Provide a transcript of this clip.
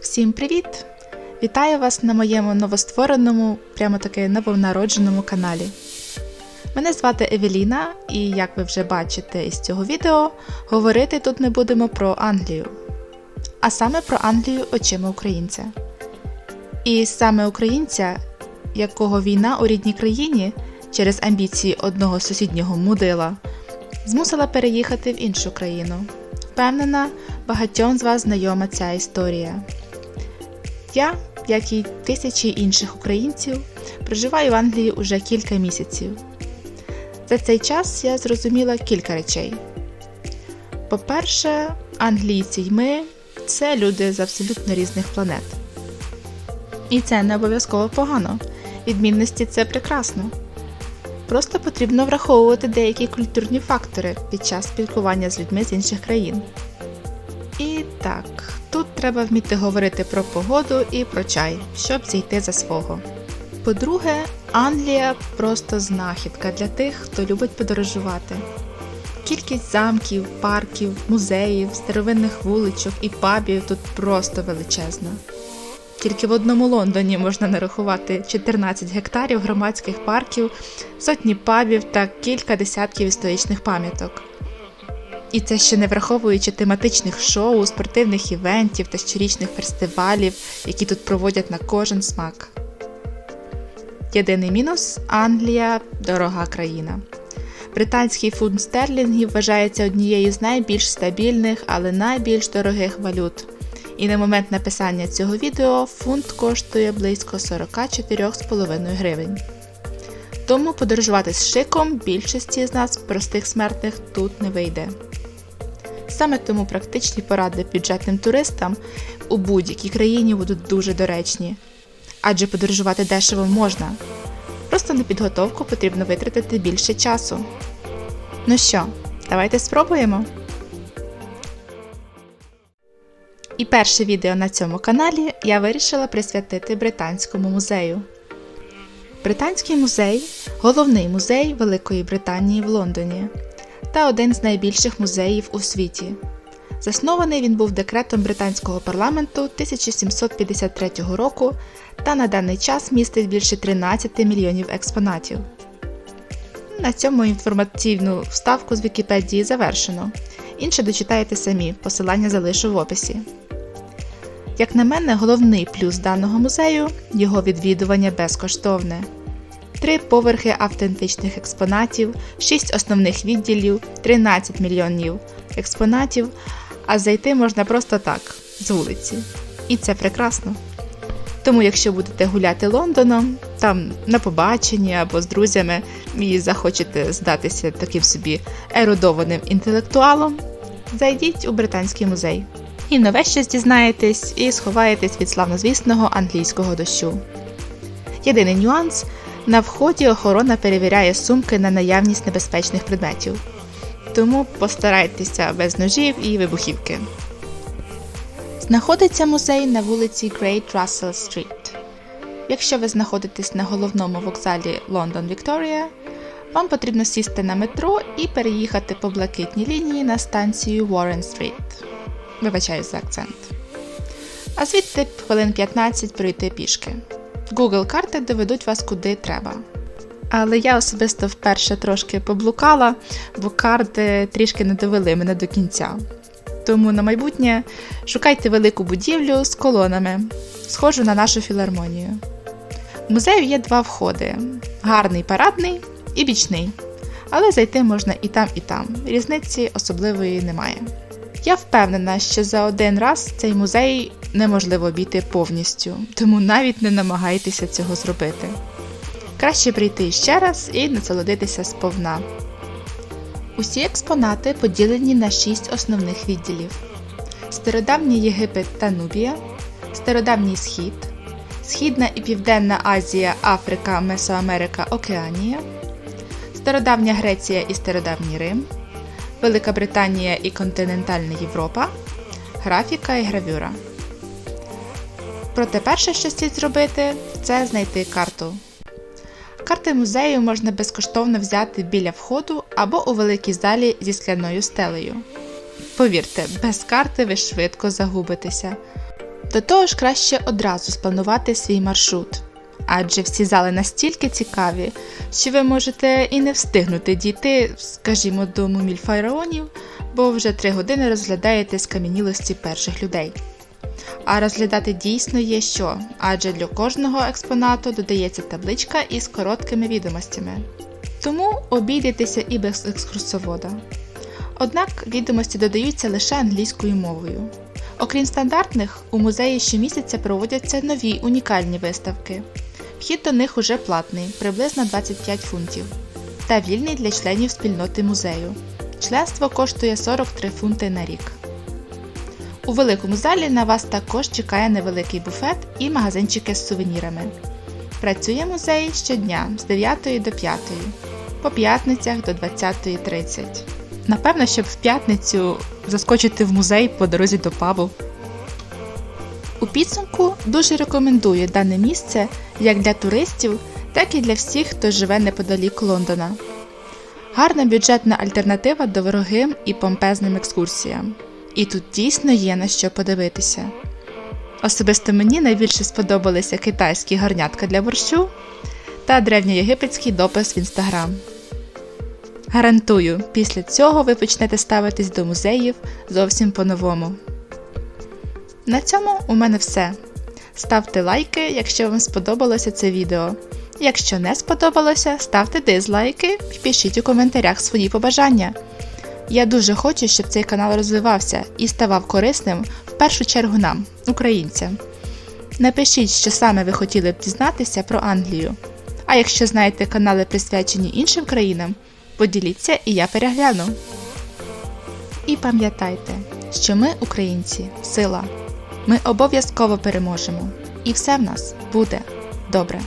Всім привіт! Вітаю вас на моєму новоствореному, прямо таки новонародженому каналі. Мене звати Евеліна, і як ви вже бачите із цього відео, говорити тут ми будемо про Англію. А саме про Англію очима українця. І саме українця, якого війна у рідній країні через амбіції одного сусіднього мудила змусила переїхати в іншу країну. Впевнена, багатьом з вас знайома ця історія. Я, як і тисячі інших українців, проживаю в Англії уже кілька місяців. За цей час я зрозуміла кілька речей. По-перше, англійці й ми це люди з абсолютно різних планет. І це не обов'язково погано. Відмінності це прекрасно. Просто потрібно враховувати деякі культурні фактори під час спілкування з людьми з інших країн. І так, тут треба вміти говорити про погоду і про чай, щоб зійти за свого. По-друге, Англія просто знахідка для тих, хто любить подорожувати. Кількість замків, парків, музеїв, старовинних вуличок і пабів тут просто величезна. Тільки в одному Лондоні можна нарахувати 14 гектарів громадських парків, сотні пабів та кілька десятків історичних пам'яток. І це ще не враховуючи тематичних шоу, спортивних івентів та щорічних фестивалів, які тут проводять на кожен смак. Єдиний мінус Англія дорога країна. Британський фунт стерлінгів вважається однією з найбільш стабільних, але найбільш дорогих валют. І на момент написання цього відео фунт коштує близько 44,5 гривень. Тому подорожувати з шиком більшості з нас, простих смертних, тут не вийде. Саме тому практичні поради бюджетним туристам у будь-якій країні будуть дуже доречні. Адже подорожувати дешево можна. Просто на підготовку потрібно витратити більше часу. Ну що, давайте спробуємо. І перше відео на цьому каналі я вирішила присвятити Британському музею. Британський музей головний музей Великої Британії в Лондоні та один з найбільших музеїв у світі. Заснований він був декретом британського парламенту 1753 року та на даний час містить більше 13 мільйонів експонатів. На цьому інформаційну вставку з Вікіпедії завершено. Інше дочитаєте самі, посилання залишу в описі. Як на мене, головний плюс даного музею його відвідування безкоштовне. Три поверхи автентичних експонатів, 6 основних відділів, 13 мільйонів експонатів, а зайти можна просто так, з вулиці. І це прекрасно. Тому, якщо будете гуляти Лондоном, там на побаченні або з друзями і захочете здатися таким собі ерудованим інтелектуалом, зайдіть у Британський музей. І нове щось дізнаєтесь і сховаєтесь від славнозвісного англійського дощу. Єдиний нюанс на вході охорона перевіряє сумки на наявність небезпечних предметів. Тому постарайтеся без ножів і вибухівки. Знаходиться музей на вулиці Great Russell Street. Якщо ви знаходитесь на головному вокзалі Лондон Вікторія, вам потрібно сісти на метро і переїхати по блакитній лінії на станцію Warren Street. Вибачаюсь за акцент. А звідти хвилин 15 пройти пішки. Google карти доведуть вас куди треба. Але я особисто вперше трошки поблукала, бо карти трішки не довели мене до кінця. Тому на майбутнє шукайте велику будівлю з колонами, схожу на нашу філармонію. В музею є два входи: гарний парадний і бічний. Але зайти можна і там, і там. Різниці особливої немає. Я впевнена, що за один раз цей музей неможливо обійти повністю, тому навіть не намагайтеся цього зробити. Краще прийти ще раз і насолодитися сповна. Усі експонати поділені на шість основних відділів: Стародавній Єгипет та Нубія, Стародавній Схід, Східна і Південна Азія, Африка, Месоамерика, Океанія, Стародавня Греція і Стародавній Рим, Велика Британія і Континентальна Європа, графіка і гравюра. Проте перше, що слід зробити, це знайти карту. Карти музею можна безкоштовно взяти біля входу або у великій залі зі скляною стелею. Повірте, без карти ви швидко загубитеся. До того ж, краще одразу спланувати свій маршрут. Адже всі зали настільки цікаві, що ви можете і не встигнути дійти, скажімо, до муміль фараонів, бо вже три години розглядаєте скам'янілості перших людей. А розглядати дійсно є що, адже для кожного експонату додається табличка із короткими відомостями. Тому обійдетеся і без екскурсовода. Однак відомості додаються лише англійською мовою. Окрім стандартних, у музеї щомісяця проводяться нові унікальні виставки. Вхід до них уже платний, приблизно 25 фунтів, та вільний для членів спільноти музею. Членство коштує 43 фунти на рік. У великому залі на вас також чекає невеликий буфет і магазинчики з сувенірами. Працює музей щодня з 9 до 5, по п'ятницях до 20.30. Напевно, щоб в п'ятницю заскочити в музей по дорозі до пабу. У підсумку дуже рекомендую дане місце як для туристів, так і для всіх, хто живе неподалік Лондона. Гарна бюджетна альтернатива дорогим і помпезним екскурсіям. І тут дійсно є на що подивитися. Особисто мені найбільше сподобалися китайські гарнятка для борщу та древньоєгипетський допис в інстаграм. Гарантую, після цього ви почнете ставитись до музеїв зовсім по-новому. На цьому у мене все. Ставте лайки, якщо вам сподобалося це відео. Якщо не сподобалося, ставте дизлайки і пишіть у коментарях свої побажання. Я дуже хочу, щоб цей канал розвивався і ставав корисним в першу чергу нам, українцям. Напишіть, що саме ви хотіли б дізнатися про Англію. А якщо знаєте канали, присвячені іншим країнам, поділіться і я перегляну. І пам'ятайте, що ми, українці, сила. Ми обов'язково переможемо. І все в нас буде добре.